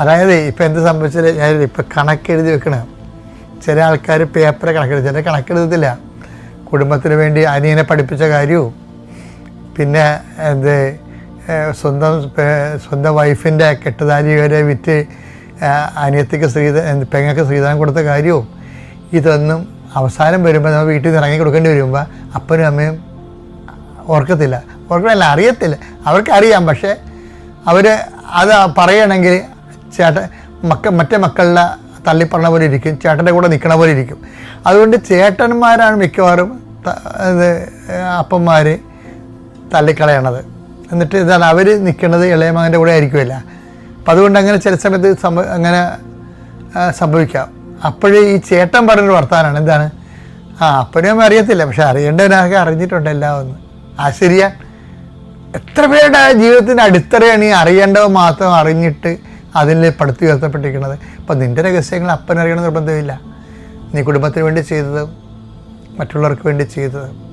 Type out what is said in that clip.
അതായത് ഇപ്പം എന്ത് സംഭവിച്ചാൽ ഞാൻ ഇപ്പം കണക്കെഴുതി വെക്കണ. ചില ആൾക്കാർ പേപ്പറെ കണക്കെഴുതി. ചില കണക്കെഴുതത്തില്ല. കുടുംബത്തിന് വേണ്ടി അനിയനെ പഠിപ്പിച്ച കാര്യവും പിന്നെ എന്ത് സ്വന്തം സ്വന്തം വൈഫിന്റെ കെട്ടുതാലി വരെ വിറ്റ് അനിയത്തിക്ക് ശ്രീധ പെങ്ങൾക്ക് ശ്രീധരൻ കൊടുത്ത കാര്യവും ഇതൊന്നും അവസാനം വരുമ്പോൾ നമ്മൾ വീട്ടിൽ നിന്ന് ഇറങ്ങി കൊടുക്കേണ്ടി വരുമ്പോൾ അപ്പനും അമ്മയും ഓർക്കത്തില്ല. ഓർക്കണമല്ല അറിയത്തില്ല. അവർക്കറിയാം പക്ഷേ അവർ അത് പറയണമെങ്കിൽ ചേട്ടൻ മക്ക മറ്റേ മക്കളുടെ തള്ളിപ്പറണ പോലെ ഇരിക്കും. ചേട്ടന്റെ കൂടെ നിൽക്കണ പോലെ ഇരിക്കും. അതുകൊണ്ട് ചേട്ടന്മാരാണ് മിക്കവാറും ഇത് അപ്പന്മാർ തള്ളിക്കളയണത്. എന്നിട്ട് ഇതാണ് അവർ നിൽക്കുന്നത് ഇളയ മകന്റെ കൂടെ ആയിരിക്കുമല്ല. അപ്പം അതുകൊണ്ട് അങ്ങനെ ചില സമയത്ത് സംഭവ അങ്ങനെ സംഭവിക്കാം. അപ്പോഴേ ഈ ചേട്ടൻ പറഞ്ഞൊരു വർത്താനാണ്. എന്താണ്? ആ അപ്പനും അറിയത്തില്ല. പക്ഷെ അറിയേണ്ടവനൊക്കെ അറിഞ്ഞിട്ടുണ്ട് എല്ലാം ഒന്ന് ആ ശരിയാ. എത്ര പേരുടെ ജീവിതത്തിന്റെ അടിത്തറയാണ് ഈ അറിയേണ്ടവ മാത്രം അറിഞ്ഞിട്ട് അതിൽ പടുത്തു ഉയർത്തപ്പെട്ടിരിക്കുന്നത്. അപ്പം നിന്റെ രഹസ്യങ്ങൾ അപ്പനറിയണം നിർബന്ധമില്ല. നീ കുടുംബത്തിന് വേണ്ടി ചെയ്തത് മറ്റുള്ളവർക്ക് വേണ്ടി ചെയ്തത്.